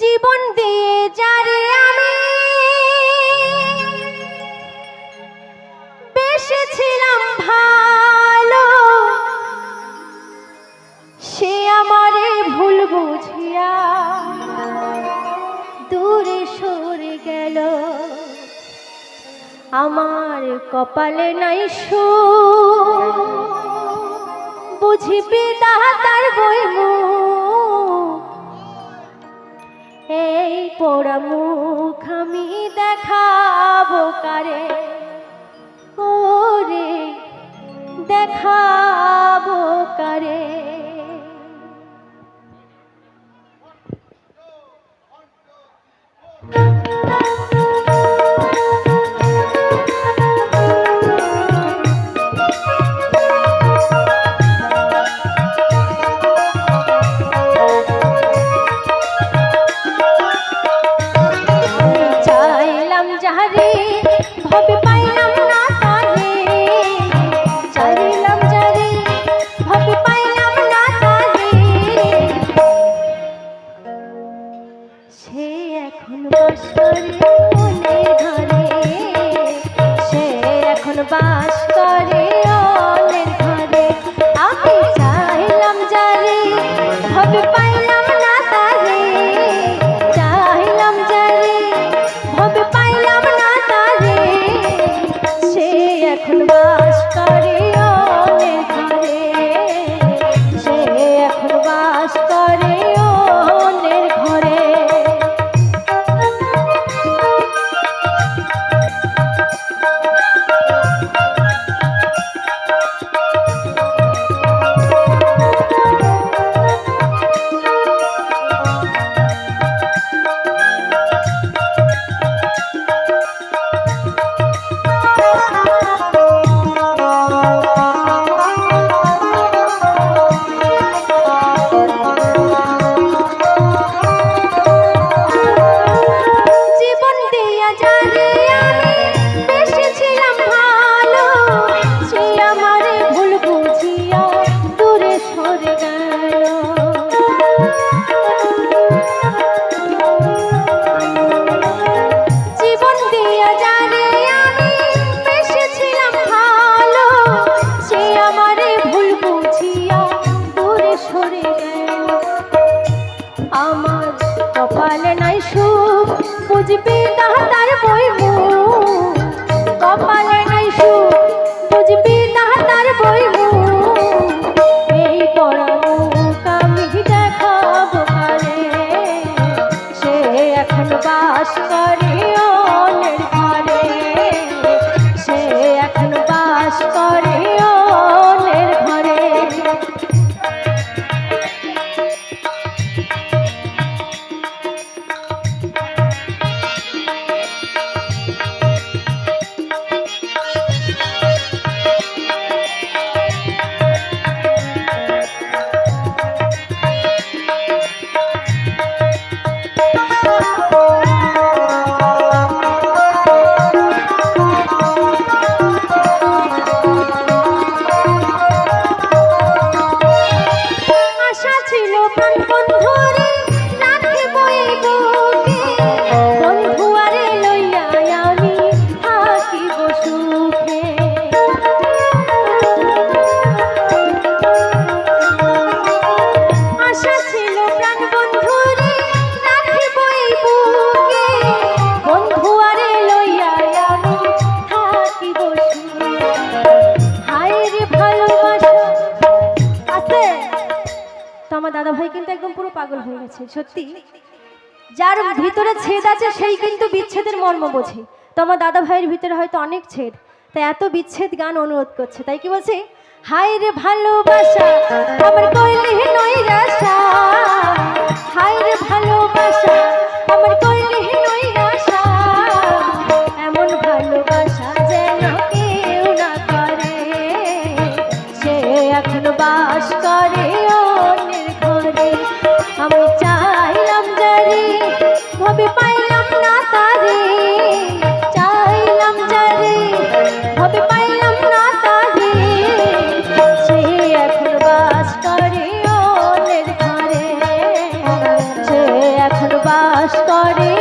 জীবন দিয়ে যারে আমি বেসেছিলাম ভালো। সে আমারে ভুল বুঝিয়া দূরে সরে গেল। আমার কপালে নাই সু বুঝিবি তাহার বইমু দেখাবো কারে দেখাবো কারে। করে বুঝবি তাহার বইমু কপালে নাই সুখ, বুঝবি তাহার বইমু এই পড়া মুখ আমি দেখাবো কারে? সে এখন বাস করে অনের ঘরে। সে এখন বাস করে আমার দাদা ভাই কিন্তু একদম পুরো পাগল হয়ে গেছে, সত্যি। যার ভিতরে ছেদ আছে, সেই কিন্তু বিচ্ছেদের মর্ম বোঝে। তো দাদা ভাইয়ের ভিতরে হয়তো অনেক ছেদ, তাই এত বিচ্ছেদ গান অনুরোধ করছে। তাই কি বলছে? হায়রে ভালোবাসা, আমার কইলি নই রাশা হায়রে ভালোবাসা, আমার কইলি নই রাশা এমন ভালোবাসা যেন কেউ না করে, সে এখন বাস করে। করে